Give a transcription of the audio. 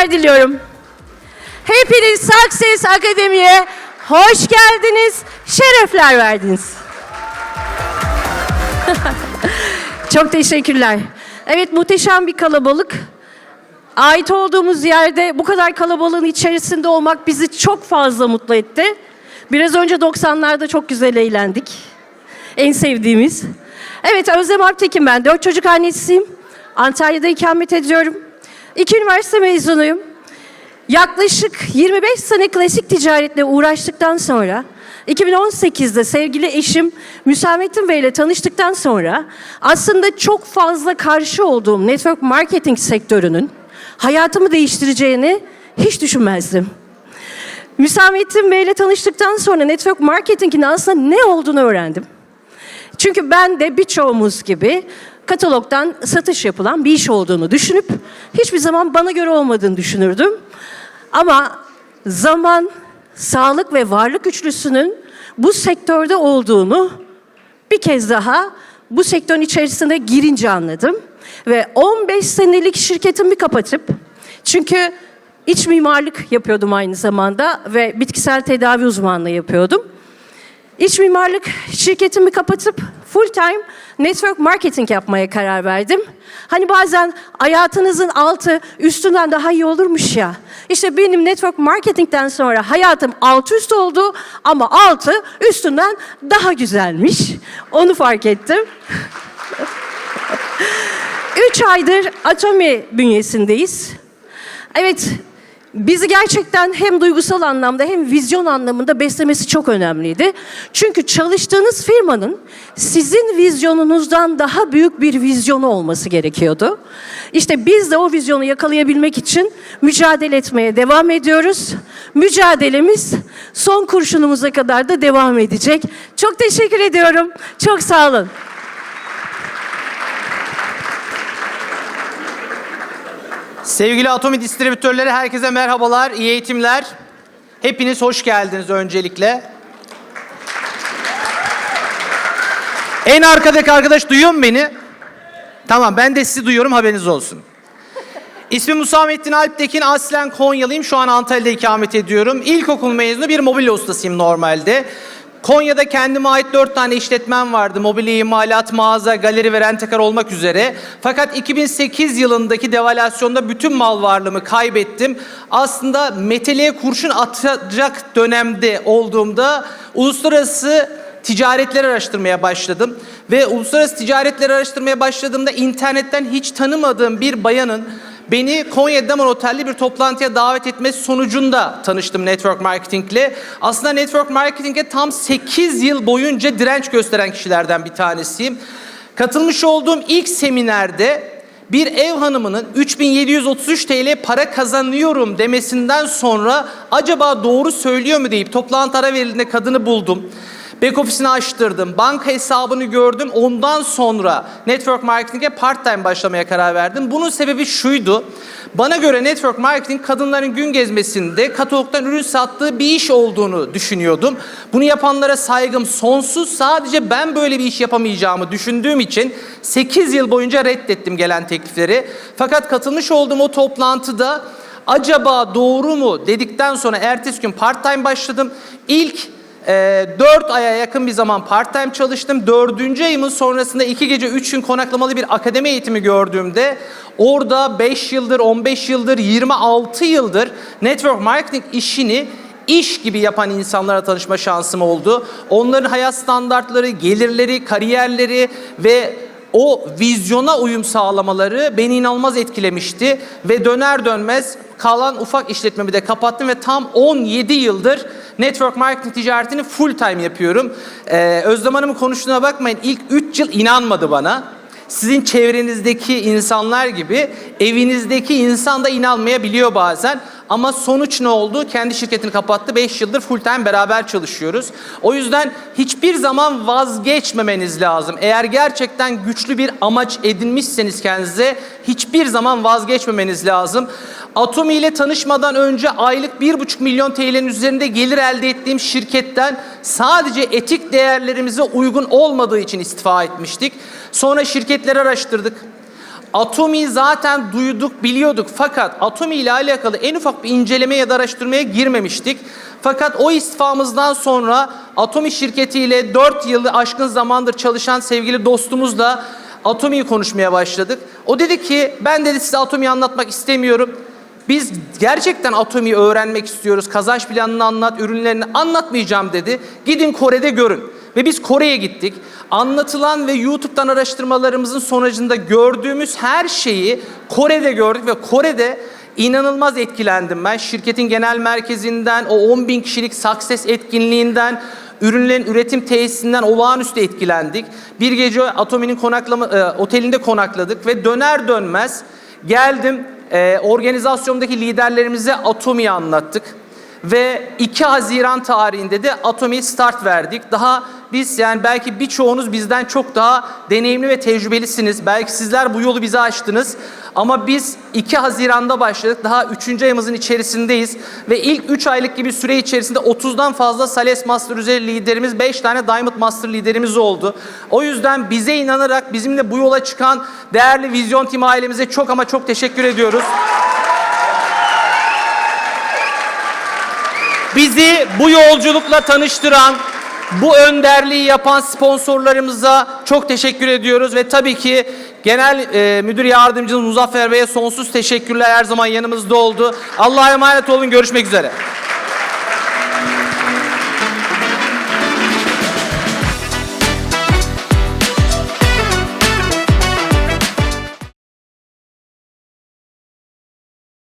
günler diliyorum. Hepiniz Success Akademi'ye hoş geldiniz, şerefler verdiniz. Çok teşekkürler. Evet muhteşem bir kalabalık. Ait olduğumuz yerde bu kadar kalabalığın içerisinde olmak bizi çok fazla mutlu etti. Biraz önce 90'larda çok güzel eğlendik. En sevdiğimiz. Evet Özlem Alptekin ben. Dört çocuk annesiyim. Antalya'da ikamet ediyorum. İki üniversite mezunuyum. Yaklaşık 25 sene klasik ticaretle uğraştıktan sonra 2018'de sevgili eşim Müsamettin Bey ile tanıştıktan sonra aslında çok fazla karşı olduğum network marketing sektörünün hayatımı değiştireceğini hiç düşünmezdim. Müsamettin Bey ile tanıştıktan sonra network marketingin aslında ne olduğunu öğrendim. Çünkü ben de birçoğumuz gibi katalogdan satış yapılan bir iş olduğunu düşünüp hiçbir zaman bana göre olmadığını düşünürdüm. Ama zaman, sağlık ve varlık üçlüsünün bu sektörde olduğunu bir kez daha bu sektörün içerisinde girince anladım. Ve 15 senelik şirketimi kapatıp çünkü iç mimarlık yapıyordum aynı zamanda ve bitkisel tedavi uzmanlığı yapıyordum. İç mimarlık şirketimi kapatıp full time network marketing yapmaya karar verdim. Hani bazen hayatınızın altı üstünden daha iyi olurmuş ya. İşte benim network marketingten sonra hayatım alt üst oldu ama altı üstünden daha güzelmiş. Onu fark ettim. Üç aydır Atomi bünyesindeyiz. Evet, bizi gerçekten hem duygusal anlamda hem vizyon anlamında beslemesi çok önemliydi. Çünkü çalıştığınız firmanın sizin vizyonunuzdan daha büyük bir vizyonu olması gerekiyordu. İşte biz de o vizyonu yakalayabilmek için mücadele etmeye devam ediyoruz. Mücadelemiz son kurşunumuza kadar da devam edecek. Çok teşekkür ediyorum. Çok sağ olun. Sevgili Atomi distribütörleri herkese merhabalar, iyi eğitimler. Hepiniz hoş geldiniz öncelikle. En arkadaki arkadaş duyuyor mu beni? Tamam ben de sizi duyuyorum haberiniz olsun. İsmim Musamettin Alptekin, aslen Konyalıyım. Şu an Antalya'da ikamet ediyorum. İlkokul mezunu bir mobilya ustasıyım normalde. Konya'da kendime ait dört tane işletmem vardı. Mobilya imalat, mağaza, galeri ve rentekar olmak üzere. Fakat 2008 yılındaki devalüasyonda bütün mal varlığımı kaybettim. Aslında meteliğe kurşun atacak dönemde olduğumda uluslararası ticaretleri araştırmaya başladım. Ve uluslararası ticaretleri araştırmaya başladığımda internetten hiç tanımadığım bir bayanın Beni Konya Damar Otel'de bir toplantıya davet etmesi sonucunda tanıştım network marketingle. Aslında network marketinge tam 8 yıl boyunca direnç gösteren kişilerden bir tanesiyim. Katılmış olduğum ilk seminerde bir ev hanımının 3733 TL para kazanıyorum demesinden sonra acaba doğru söylüyor mu deyip toplantı ara verildiğinde kadını buldum. Back ofisini açtırdım. Banka hesabını gördüm. Ondan sonra network marketing'e part time başlamaya karar verdim. Bunun sebebi şuydu. Bana göre network marketing kadınların gün gezmesinde katalogdan ürün sattığı bir iş olduğunu düşünüyordum. Bunu yapanlara saygım sonsuz. Sadece ben böyle bir iş yapamayacağımı düşündüğüm için 8 yıl boyunca reddettim gelen teklifleri. Fakat katılmış olduğum o toplantıda acaba doğru mu dedikten sonra ertesi gün part time başladım. İlk e, 4 aya yakın bir zaman part time çalıştım. 4. ayımın sonrasında 2 gece 3 gün konaklamalı bir akademi eğitimi gördüğümde orada 5 yıldır, 15 yıldır, 26 yıldır network marketing işini iş gibi yapan insanlara tanışma şansım oldu. Onların hayat standartları, gelirleri, kariyerleri ve o vizyona uyum sağlamaları beni inanılmaz etkilemişti ve döner dönmez kalan ufak işletmemi de kapattım ve tam 17 yıldır network marketing ticaretini full time yapıyorum. Ee, Özlem Hanım'ın konuştuğuna bakmayın ilk 3 yıl inanmadı bana. Sizin çevrenizdeki insanlar gibi evinizdeki insan da inanmayabiliyor bazen. Ama sonuç ne oldu? Kendi şirketini kapattı. 5 yıldır full time beraber çalışıyoruz. O yüzden hiçbir zaman vazgeçmemeniz lazım. Eğer gerçekten güçlü bir amaç edinmişseniz kendinize hiçbir zaman vazgeçmemeniz lazım. Atomi ile tanışmadan önce aylık 1,5 milyon TL'nin üzerinde gelir elde ettiğim şirketten sadece etik değerlerimize uygun olmadığı için istifa etmiştik. Sonra şirketleri araştırdık. Atomi'yi zaten duyduk, biliyorduk fakat Atomi ile alakalı en ufak bir inceleme ya da araştırmaya girmemiştik. Fakat o istifamızdan sonra Atomi şirketiyle 4 yılı aşkın zamandır çalışan sevgili dostumuzla Atomi'yi konuşmaya başladık. O dedi ki ben dedi size Atomi'yi anlatmak istemiyorum. Biz gerçekten Atomi'yi öğrenmek istiyoruz. Kazanç planını anlat, ürünlerini anlatmayacağım dedi. Gidin Kore'de görün. Ve biz Kore'ye gittik. Anlatılan ve YouTube'dan araştırmalarımızın sonucunda gördüğümüz her şeyi Kore'de gördük ve Kore'de inanılmaz etkilendim ben. Şirketin genel merkezinden, o 10 bin kişilik Success etkinliğinden, ürünlerin üretim tesisinden olağanüstü etkilendik. Bir gece Atomi'nin konaklama, e, otelinde konakladık ve döner dönmez geldim e, organizasyondaki liderlerimize Atomi'yi anlattık. Ve 2 Haziran tarihinde de Atomi'ye start verdik. Daha biz yani belki birçoğunuz bizden çok daha deneyimli ve tecrübelisiniz. Belki sizler bu yolu bize açtınız. Ama biz 2 Haziran'da başladık. Daha 3. ayımızın içerisindeyiz. Ve ilk 3 aylık gibi süre içerisinde 30'dan fazla Sales Master üzeri liderimiz, 5 tane Diamond Master liderimiz oldu. O yüzden bize inanarak bizimle bu yola çıkan değerli Vizyon Team ailemize çok ama çok teşekkür ediyoruz. Bizi bu yolculukla tanıştıran, bu önderliği yapan sponsorlarımıza çok teşekkür ediyoruz ve tabii ki Genel e, Müdür Yardımcımız Muzaffer Bey'e sonsuz teşekkürler her zaman yanımızda oldu. Allah'a emanet olun görüşmek üzere.